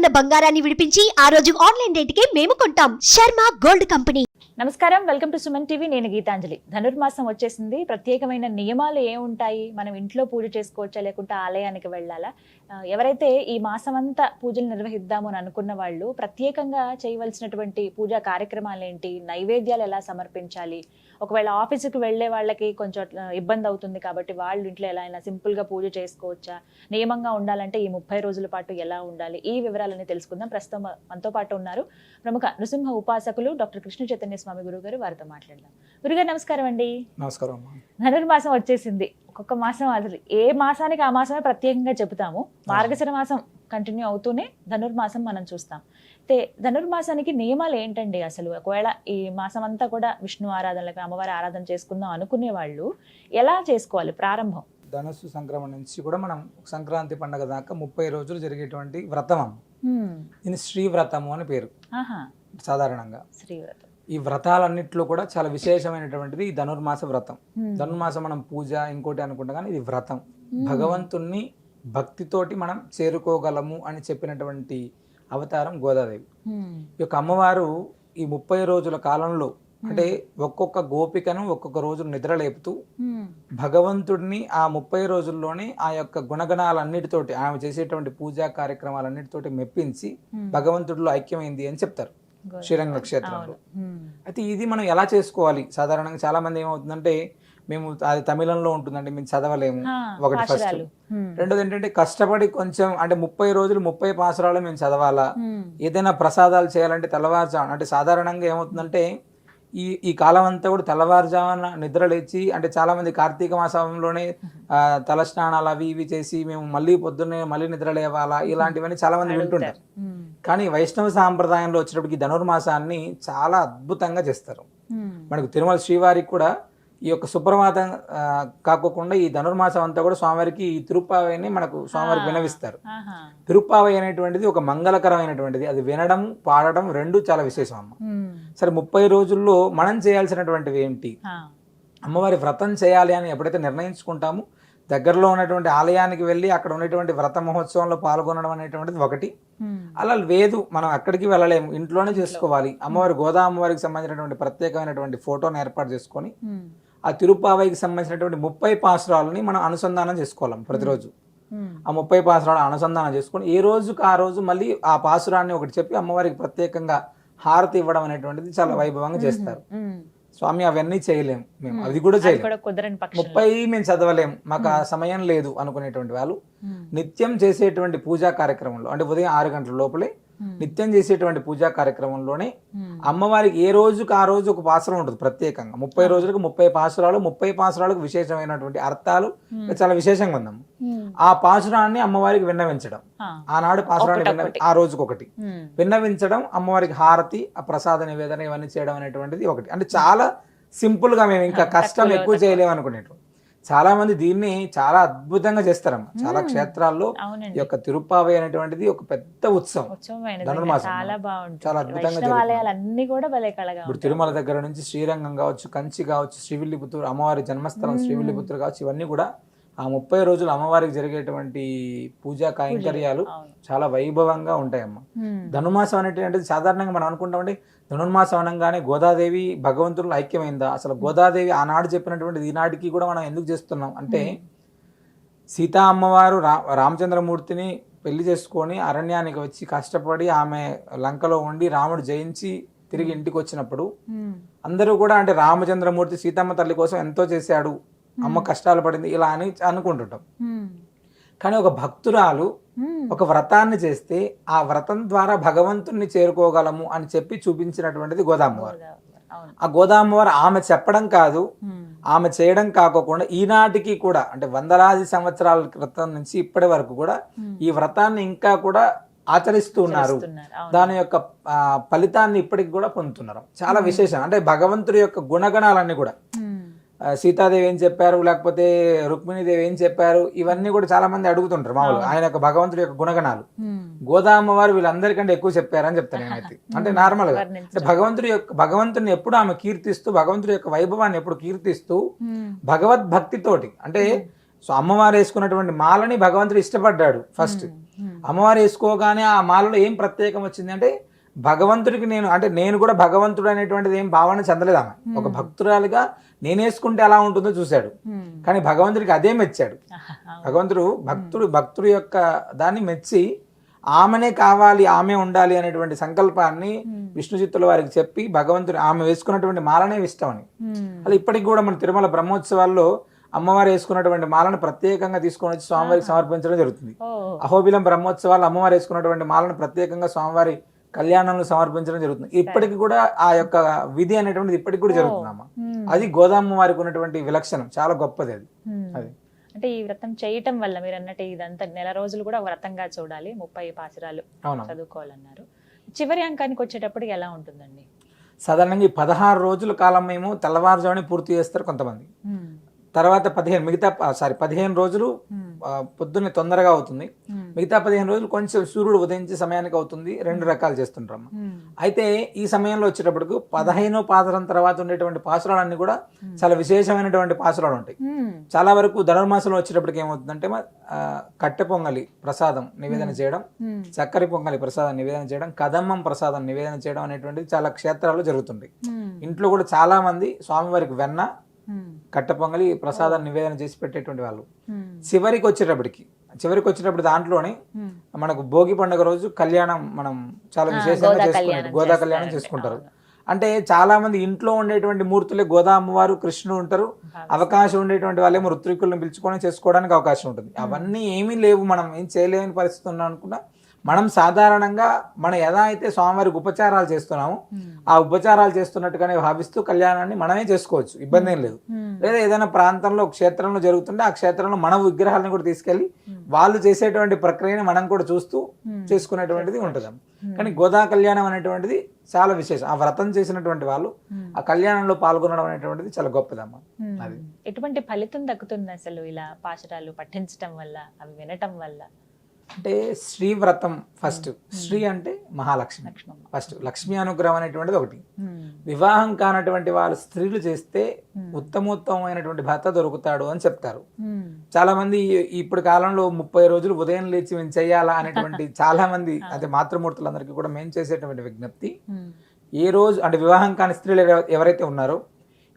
ఉన్న బంగారాన్ని విడిపించి ఆ రోజు ఆన్లైన్ రేటుకే మేము కొంటాం. Sharma gold company. నమస్కారం. Welcome to Suman TV. నేను గీతాంజలి. ధనుర్మాసం వచ్చేసింది. ప్రత్యేకమైన నియమాలు ఏముంటాయి? మనం ఇంట్లో పూజ చేసుకోవచ్చా? లేకుంటే ఆలయానికి వెళ్ళాలా? ఎవరైతే ఈ మాసం అంతా పూజలు నిర్వహిద్దాము అని అనుకున్న వాళ్ళు ప్రత్యేకంగా చేయవలసినటువంటి పూజా కార్యక్రమాలు ఏంటి? నైవేద్యాలు ఎలా సమర్పించాలి? ఒకవేళ ఆఫీసుకి వెళ్ళే వాళ్ళకి కొంచెం ఇబ్బంది అవుతుంది కాబట్టి వాళ్ళు ఇంట్లో ఎలా అయినా simple గా పూజ చేసుకోవచ్చా? నియమంగా ఉండాలంటే ఈ ముప్పై రోజుల పాటు ఎలా ఉండాలి? ఈ వివరాలన్నీ తెలుసుకుందాం. ప్రస్తుతం మనతో పాటు ఉన్నారు ప్రముఖ నృసింహ ఉపాసకులు డాక్టర్ కృష్ణ చైతన్య స్వామి గురుగారు. వారితో మాట్లాడదాం. గురుగారు నమస్కారం అండి. నమస్కారం ధనుర్మాసం వచ్చేసింది. ఒక్కొక్క మాసం అసలు ఏ మాసానికి ఆ మాసమే ప్రత్యేకంగా చెబుతాము. మార్గశిర మాసం కంటిన్యూ అవుతూనే ధనుర్మాసం మనం చూస్తాం. అయితే ధనుర్మాసానికి నియమాలు ఏంటండి అసలు? ఒకవేళ ఈ మాసం అంతా కూడా విష్ణు ఆరాధనలకు అమ్మవారి ఆరాధన చేసుకుందాం అనుకునే వాళ్ళు ఎలా చేసుకోవాలి ప్రారంభం? ధనుస్సు సంక్రమణ నుంచి కూడా మనం సంక్రాంతి పండగ దాకా ముప్పై రోజులు జరిగేటువంటి వ్రతం. దీని శ్రీ వ్రతము అని పేరు. ఆహా. సాధారణంగా. శ్రీవ్రతం. ఈ వ్రతాలన్నింటిలో కూడా చాలా విశేషమైనటువంటిది ఈ ధనుర్మాస వ్రతం. ధనుర్మాసం మనం పూజ ఇంకోటి అనుకుంటాం కానీ ఇది వ్రతం భగవంతుణ్ణి భక్తితోటి మనం చేరుకోగలము అని చెప్పినటువంటి అవతారం గోదాదేవి. ఈ యొక్క అమ్మవారు ఈ ముప్పై రోజుల కాలంలో అంటే ఒక్కొక్క గోపికను ఒక్కొక్క రోజు నిద్రలేపుతూ. భగవంతుడిని ఆ ముప్పై రోజుల్లోనే ఆ యొక్క గుణగణాలన్నిటితోటి ఆమె చేసేటువంటి పూజా కార్యక్రమాలన్నిటితోటి మెప్పించి. భగవంతుడిలో ఐక్యమైంది అని చెప్తారు. శ్రీరంగ క్షేత్రంలో అవును. హ్మ్. అయితే ఇది మనం ఎలా చేసుకోవాలి సాధారణంగా చాలా మంది ఏమవుతుందంటే మేము అది తమిళంలో ఉంటుందండి మేము చదవలేము ఒకటి ఫస్ట్. రెండోది ఏంటంటే కష్టపడి కొంచెం అంటే ముప్పై రోజులు ముప్పై పాసరాలు మేము చదవాలా. ఏదైనా ప్రసాదాలు చేయాలంటే తెల్లవారుజామున అంటే సాధారణంగా ఏమవుతుందంటే ఈ ఈ కాలం అంతా కూడా తెల్లవారుజామున నిద్ర లేచి అంటే చాలా మంది కార్తీక మాసంలోనే తలస్నానాలు అవి ఇవి చేసి మేము మళ్ళీ పొద్దున్నే మళ్ళీ నిద్ర లేవాలా ఇలాంటివన్నీ చాలా మంది వింటుంటారు. కానీ వైష్ణవ సాంప్రదాయంలో వచ్చేటప్పటికి ఈ ధనుర్మాసాన్ని చాలా అద్భుతంగా చేస్తారు. మనకు తిరుమల శ్రీవారికి కూడా ఈ యొక్క సుప్రభాతం ఆ, కాకోకుండా ఈ ధనుర్మాసం అంతా కూడా స్వామివారికి ఈ తిరుప్పావైని మనకు స్వామివారికి వినవిస్తారు. తిరుప్పావై అనేటువంటిది ఒక మంగళకరమైనటువంటిది అది వినడం పాడడం రెండు చాలా విశేషం అమ్మ. సరే ముప్పై రోజుల్లో మనం చేయాల్సినటువంటివి ఏంటి. అమ్మవారి వ్రతం చేయాలి అని ఎప్పుడైతే నిర్ణయించుకుంటామో దగ్గరలో ఉన్నటువంటి ఆలయానికి వెళ్ళి అక్కడ ఉన్నటువంటి వ్రత మహోత్సవంలో పాల్గొనడం అనేటువంటిది ఒకటి. అలా లేదు మనం అక్కడికి వెళ్ళలేము. ఇంట్లోనే చేసుకోవాలి. అమ్మవారి గోదా అమ్మవారికి సంబంధించినటువంటి ప్రత్యేకమైనటువంటి ఫోటోని ఏర్పాటు చేసుకొని. ఆ తిరుప్పావైకి సంబంధించినటువంటి ముప్పై పాసురాలని మనం అనుసంధానం చేసుకోవాలి ప్రతిరోజు. ఆ ముప్పై పాసురాలు అనుసంధానం చేసుకొని ఏ రోజుకి ఆ రోజు మళ్ళీ ఆ పాసురాన్ని ఒకటి చెప్పి అమ్మవారికి ప్రత్యేకంగా హారతి ఇవ్వడం అనేటువంటిది చాలా వైభవంగా చేస్తారు. స్వామి అవన్నీ చేయలేము మేము. అది కూడా చేయలేము ముప్పై మేము చదవలేం. మాకు ఆ సమయం లేదు అనుకునేటువంటి వాళ్ళు. నిత్యం చేసేటువంటి పూజా కార్యక్రమంలో అంటే ఉదయం ఆరు గంటల లోపలే. నిత్యం చేసేటువంటి పూజా కార్యక్రమంలోనే. అమ్మవారికి ఏ రోజుకి ఆ రోజు ఒక పాసురం ఉంటుంది ప్రత్యేకంగా. ముప్పై రోజులకు ముప్పై పాసురాలు ముప్పై పాసురాలకు విశేషమైనటువంటి అర్థాలు చాలా విశేషంగా హ్మ్. ఆ పాసురాన్ని అమ్మవారికి విన్నవించడం. ఆనాడు పాసురాన్ని ఒకటొకటి. ఆ రోజుకొకటి. హ్మ్. విన్నవించడం అమ్మవారికి హారతి ఆ ప్రసాద నివేదన ఇవన్నీ చేయడం అనేటువంటిది ఒకటి. అంటే చాలా సింపుల్గా మేము ఇంకా కష్టం ఎక్కువ చేయలేము అనుకునేటు చాలా మంది దీన్ని చాలా అద్భుతంగా చేస్తారమ్మ. చాలా క్షేత్రాల్లో ఈ యొక్క తిరుప్పావై అనేటువంటిది ఒక పెద్ద ఉత్సవం. ధనుర్మాసం. చాలా అద్భుతంగా ఇప్పుడు. తిరుమల దగ్గర నుంచి శ్రీరంగం కావచ్చు కంచి కావచ్చు శ్రీవిల్లిపుత్తూరు అమ్మవారి జన్మస్థలం శ్రీవిల్లిపుత్తూరు కావచ్చు ఇవన్నీ కూడా ఆ ముప్పై రోజులు అమ్మవారికి జరిగేటువంటి పూజా కైంకర్యాలు అవును. చాలా వైభవంగా ఉంటాయమ్మ. హ్మ్. ధనుర్మాసం అనేటువంటిది సాధారణంగా మనం అనుకుంటామంటే ధనుర్మాసం అనగానే గోదాదేవి భగవంతుడు ఐక్యమైందా? అసలు గోదాదేవి ఆనాడు చెప్పినటువంటి ఈనాటికి కూడా మనం ఎందుకు చేస్తున్నాం? అంటే సీతా అమ్మవారు రా రామచంద్రమూర్తిని పెళ్ళి చేసుకొని అరణ్యానికి వచ్చి కష్టపడి ఆమె లంకలో ఉండి రాముడు జయించి తిరిగి ఇంటికి వచ్చినప్పుడు. అందరూ కూడా అంటే రామచంద్రమూర్తి సీతమ్మ తల్లి కోసం ఎంతో చేశాడు. అమ్మ కష్టాలు పడింది ఇలా అని అనుకుంటుంటాం. కానీ ఒక భక్తురాలు. ఒక వ్రతాన్ని చేస్తే ఆ వ్రతం ద్వారా భగవంతుణ్ణి చేరుకోగలము అని చెప్పి చూపించినటువంటిది గోదామ్మవారు అవును ఆ గోదామ్మవారు ఆమె చెప్పడం కాదు. ఆమె చేయడం కాకోకుండా ఈనాటికి కూడా అంటే వందలాది సంవత్సరాల క్రితం నుంచి ఇప్పటి వరకు కూడా. ఈ వ్రతాన్ని ఇంకా కూడా ఆచరిస్తూ ఉన్నారు. దాని యొక్క ఫలితాన్ని ఇప్పటికి కూడా పొందుతున్నారు చాలా విశేషం అంటే భగవంతుడి యొక్క గుణగణాలన్నీ కూడా సీతాదేవి ఏం చెప్పారు? లేకపోతే రుక్మిణీదేవి ఏం చెప్పారు? ఇవన్నీ కూడా చాలా మంది అడుగుతుంటారు మామూలుగా. ఆయన యొక్క భగవంతుడి యొక్క గుణగణాలు. గోదామ్మ వారు వీళ్ళందరికంటే ఎక్కువ చెప్పారని చెప్తాను నేనైతే. అంటే నార్మల్గా. అంటే భగవంతుడి యొక్క భగవంతుని ఎప్పుడు ఆమె కీర్తిస్తూ భగవంతుడి యొక్క వైభవాన్ని ఎప్పుడు కీర్తిస్తూ. భగవద్భక్తితోటి అంటే సో అమ్మవారు వేసుకున్నటువంటి మాలని భగవంతుడు ఇష్టపడ్డాడు ఫస్ట్. అమ్మవారు వేసుకోగానే ఆ మాలలో ఏం ప్రత్యేకం వచ్చింది అంటే భగవంతుడికి నేను అంటే నేను కూడా భగవంతుడు అనేటువంటిది ఏం భావన చెందలేదు ఆమె. ఒక భక్తురాలుగా నేను వేసుకుంటే ఎలా ఉంటుందో చూశాడు. కానీ భగవంతుడికి అదే మెచ్చాడు. భగవంతుడు భక్తుడు భక్తుడి యొక్క దాన్ని మెచ్చి ఆమెనే కావాలి ఆమె ఉండాలి అనేటువంటి సంకల్పాన్ని విష్ణు చిత్తుల వారికి చెప్పి భగవంతుడు ఆమె వేసుకున్నటువంటి మాలనే ఇష్టం అని. అలా ఇప్పటికి కూడా మన తిరుమల బ్రహ్మోత్సవాల్లో అమ్మవారు వేసుకున్నటువంటి మాలను ప్రత్యేకంగా తీసుకొని వచ్చి స్వామివారికి సమర్పించడం జరుగుతుంది. అహోబిలం బ్రహ్మోత్సవాలు అమ్మవారు వేసుకున్నటువంటి మాలను ప్రత్యేకంగా స్వామివారి కళ్యాణంలో సమర్పించడం జరుగుతుంది. ఇప్పటికి కూడా ఆ యొక్క విధి అనేటువంటిది ఇప్పటికి కూడా జరుగుతుందమ్మా. మ్మ్. అది గోదామ వారికి ఉన్నటువంటి విలక్షణం. చాలా గొప్పది అది. అది. అంటే ఈ వ్రతం చేయటం వల్ల మీరు అన్నట్టు ఇదంతా నెల రోజులు కూడా వ్రతంగా చూడాలి. ముప్పై పాసురాలు చదువుకోవాలన్నారు. చివరి అంకానికి వచ్చేటప్పటికి ఎలా ఉంటుందండి? సాధారణంగా ఈ పదహారు రోజుల కాలం మేము తెల్లవారుజామునే పూర్తి చేస్తారు కొంతమంది. తర్వాత పదిహేను మిగతా సారీ పదిహేను రోజులు పొద్దున్నే తొందరగా అవుతుంది. మిగతా పదిహేను రోజులు కొంచెం సూర్యుడు ఉదయించే సమయానికి అవుతుంది రెండు రకాలు చేస్తుంటారమ్మ మ్మ్. అయితే ఈ సమయంలో వచ్చేటప్పటికి పదహైనో పాసరం తర్వాత ఉండేటువంటి పాసురాలన్నీ కూడా చాలా విశేషమైనటువంటి పాసురాలు ఉంటాయి. చాలా వరకు ధనుర్మాసంలో వచ్చేటప్పటికి ఏమవుతుందంటే కట్టె పొంగలి ప్రసాదం నివేదన చేయడం. చక్కెర పొంగలి ప్రసాదం నివేదన చేయడం కదమ్మం ప్రసాదం నివేదన చేయడం అనేటువంటిది చాలా క్షేత్రాల్లో జరుగుతుంది. ఇంట్లో కూడా చాలా మంది స్వామివారికి వెన్న. కట్టె పొంగలి ప్రసాదం నివేదన చేసి పెట్టేటువంటి వాళ్ళు. చివరికి వచ్చేటప్పటికి చివరికి వచ్చేటప్పుడు దాంట్లోనే. మనకు భోగి పండుగ రోజు కళ్యాణం మనం చాలా విశేషంగా గోదా చేసుకుంటాం కళ్యాణం గోదా కళ్యాణం. చేసుకుంటారు. అంటే చాలా మంది ఇంట్లో ఉండేటువంటి మూర్తులే గోదా అమ్మవారు కృష్ణుడు ఉంటారు. అవకాశం ఉండేటువంటి వాళ్ళేమో ఋత్వికులను పిలుచుకొని చేసుకోవడానికి అవకాశం ఉంటుంది. అవన్నీ ఏమీ లేవు. మనం ఏం చేయలేని పరిస్థితి ఉన్నాం అనుకున్నా మనం సాధారణంగా మనం ఎలా అయితే స్వామివారికి ఉపచారాలు చేస్తున్నామో. ఆ ఉపచారాలు చేస్తున్నట్టుగానే భావిస్తూ కళ్యాణాన్ని మనమే చేసుకోవచ్చు ఇబ్బంది ఏం లేదు. లేదా ఏదైనా ప్రాంతంలో క్షేత్రంలో జరుగుతుంటే ఆ క్షేత్రంలో మన విగ్రహాలను కూడా తీసుకెళ్ళి వాళ్ళు చేసేటువంటి ప్రక్రియని మనం కూడా చూస్తూ. చేసుకునేటువంటిది ఉంటుంది కానీ గోదా కళ్యాణం అనేటువంటిది చాలా విశేషం ఆ వ్రతం చేసినటువంటి వాళ్ళు. ఆ కళ్యాణంలో పాల్గొనడం అనేటువంటిది చాలా గొప్పదమ్మా మ్మ్. అది. ఎటువంటి ఫలితం దక్కుతుంది అసలు ఇలా పాశురాలు పఠించటం వల్ల అవి వినటం వల్ల అంటే శ్రీ వ్రతం ఫస్ట్ శ్రీ అంటే మహాలక్ష్మి ఫస్ట్ లక్ష్మీ అనుగ్రహం అనేటువంటిది ఒకటి మ్మ్. వివాహం కానటువంటి వాళ్ళు స్త్రీలు చేస్తే మ్మ్. ఉత్తమోత్తమైనటువంటి భర్త దొరుకుతాడు అని చెప్తారు మ్మ్. చాలా మంది ఇప్పుడు కాలంలో ముప్పై రోజులు ఉదయం లేచి మేము చేయాలా అనేటువంటి చాలా మంది అదే మాతృమూర్తులందరికీ కూడా మేము చేసేటువంటి విజ్ఞప్తి. ఏ రోజు అంటే వివాహం కాని స్త్రీలు ఎవ- ఎవరైతే ఉన్నారో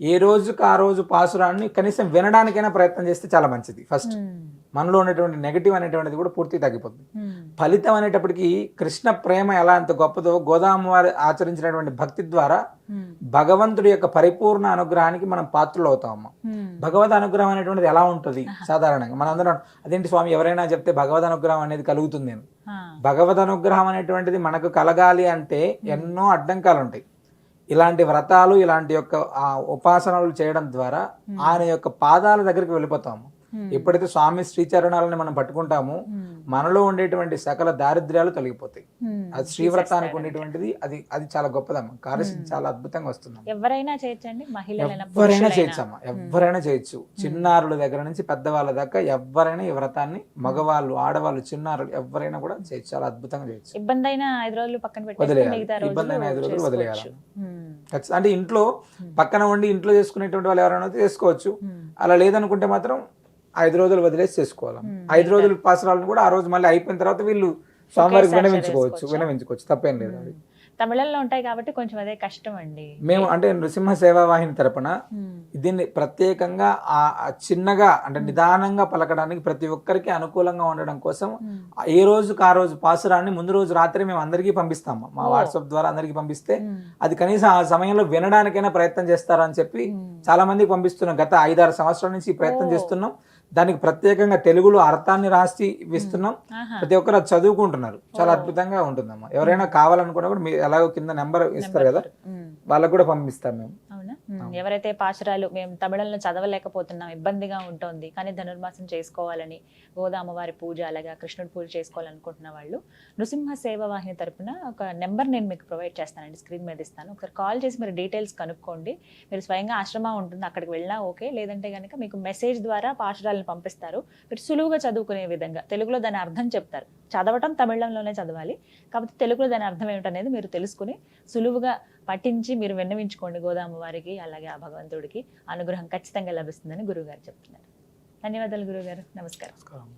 ఏ రోజుకి ఆ రోజు పాసురాన్ని కనీసం వినడానికైనా ప్రయత్నం చేస్తే చాలా మంచిది ఫస్ట్ మ్మ్. మనలో ఉన్నటువంటి నెగటివ్ అనేటువంటిది కూడా పూర్తిగా తగ్గిపోతుంది మ్మ్. ఫలితం అనేటప్పటికి కృష్ణ ప్రేమ ఎలా అంత గొప్పదో గోదామ వారు ఆచరించినటువంటి భక్తి ద్వారా మ్మ్. భగవంతుడి యొక్క పరిపూర్ణ అనుగ్రహానికి మనం పాత్రలు అవుతామమ్మ మ్మ్. భగవద్ అనుగ్రహం అనేటువంటిది ఎలా ఉంటుంది సాధారణంగా మనందరం అదేంటి స్వామి ఎవరైనా చెప్తే భగవద్ అనుగ్రహం అనేది కలుగుతుంది నేను. భగవద్ అనుగ్రహం అనేటువంటిది మనకు కలగాలి అంటే ఎన్నో అడ్డంకాలు ఉంటాయి ఇలాంటి వ్రతాలు ఇలాంటి యొక్క ఆ ఉపాసనలు చేయడం ద్వారా ఆయన యొక్క పాదాల దగ్గరికి వెళ్ళిపోతాము. ఎప్పుడైతే స్వామి శ్రీచరణాలని మనం పట్టుకుంటామో మ్మ్. మనలో ఉండేటువంటి సకల దారిద్ర్యాలు తొలగిపోతాయి. మ్మ్. అది శ్రీవ్రతానికి ఉండేటువంటిది అది అది చాలా గొప్పదమ్మా. కార్యసిద్ధి చాలా అద్భుతంగా వస్తుంది ఎవరైనా చేయొచ్చండి ఎవరైనా పురుషులైనా? చేయొచ్చు అమ్మ ఎవరైనా చేయొచ్చు. చిన్నారుల దగ్గర నుంచి పెద్దవాళ్ళ దాకా ఎవరైనా ఈ వ్రతాన్ని మగవాళ్ళు ఆడవాళ్ళు చిన్నారులు ఎవరైనా కూడా చేయొచ్చు. చాలా అద్భుతంగా చేయొచ్చు. ఇబ్బంది అయినా ఐదు రోజులు పక్కన వదిలేయాలి. ఇబ్బంది అయిన ఐదు రోజులు. వదిలేయాలి. అంటే ఇంట్లో పక్కన ఉండి ఇంట్లో చేసుకునేటువంటి వాళ్ళు ఎవరైనా చేసుకోవచ్చు. అలా లేదనుకుంటే మాత్రం ఐదు రోజులు వదిలేసి చేసుకోవాలి. ఐదు రోజులు పాసరాలను కూడా ఆ రోజు మళ్ళీ అయిపోయిన తర్వాత వీళ్ళు స్వామివారికి ఒకేసారి వినవించుకోవచ్చు? వినవించుకోవచ్చు తప్పేం లేదు అది తమిళంలో ఉంటాయి కాబట్టి కొంచెం అదే కష్టం అండి మేము అంటే నృసింహ సేవా వాహిని తరపున. దీన్ని ప్రత్యేకంగా ఆ చిన్నగా అంటే నిదానంగా పలకడానికి ప్రతి ఒక్కరికి అనుకూలంగా ఉండడం కోసం. ఏ రోజుకి ఆ రోజు పాసురాన్ని ముందు రోజు రాత్రి మేము అందరికీ పంపిస్తాము మా వాట్సాప్ ద్వారా అందరికీ పంపిస్తే. అది కనీసం ఆ సమయంలో వినడానికైనా ప్రయత్నం చేస్తారని చెప్పి. చాలా మందికి పంపిస్తున్నాం గత ఐదారు సంవత్సరాల నుంచి ప్రయత్నం. చేస్తున్నాం దానికి ప్రత్యేకంగా తెలుగులో అర్థాన్ని రాసి ఇస్తున్నాం. ప్రతి ఒక్కరు అది చదువుకుంటున్నారు. చాలా అద్భుతంగా ఉంటుందమ్మా. ఎవరైనా కావాలనుకున్నా కూడా మీరు ఎలాగో కింద నెంబర్ ఇస్తారు కదా. వాళ్ళకు కూడా పంపిస్తాం మ్మ్. ఎవరైతే పాశురాలు మేము తమిళంలో చదవలేకపోతున్నాం ఇబ్బందిగా ఉంటుంది కానీ ధనుర్మాసం చేసుకోవాలని గోదామవారి పూజ అలాగా కృష్ణుడి పూజ చేసుకోవాలనుకుంటున్న వాళ్ళు నృసింహ సేవ వాహిని తరపున ఒక నెంబర్ నేను మీకు ప్రొవైడ్ చేస్తానండి స్క్రీన్ మీద ఇస్తాను. ఒకసారి కాల్ చేసి మీరు డీటెయిల్స్ కనుక్కోండి. మీరు స్వయంగా ఆశ్రమం ఉంటుంది అక్కడికి వెళ్ళినా ఓకే లేదంటే కనుక మీకు మెసేజ్ ద్వారా పాశురాలను పంపిస్తారు. మీరు సులువుగా చదువుకునే విధంగా తెలుగులో దాని అర్థం చెప్తారు. చదవటం తమిళంలోనే చదవాలి. కాకపోతే తెలుగులో దాని అర్థం ఏమిటనేది మీరు తెలుసుకుని సులువుగా పఠించి మీరు విన్నవించుకోండి గోదామ వారికి అలాగే ఆ భగవంతుడికి. అనుగ్రహం ఖచ్చితంగా లభిస్తుందని గురువుగారు చెప్తున్నారు. ధన్యవాదాలు గురువుగారు. నమస్కారం.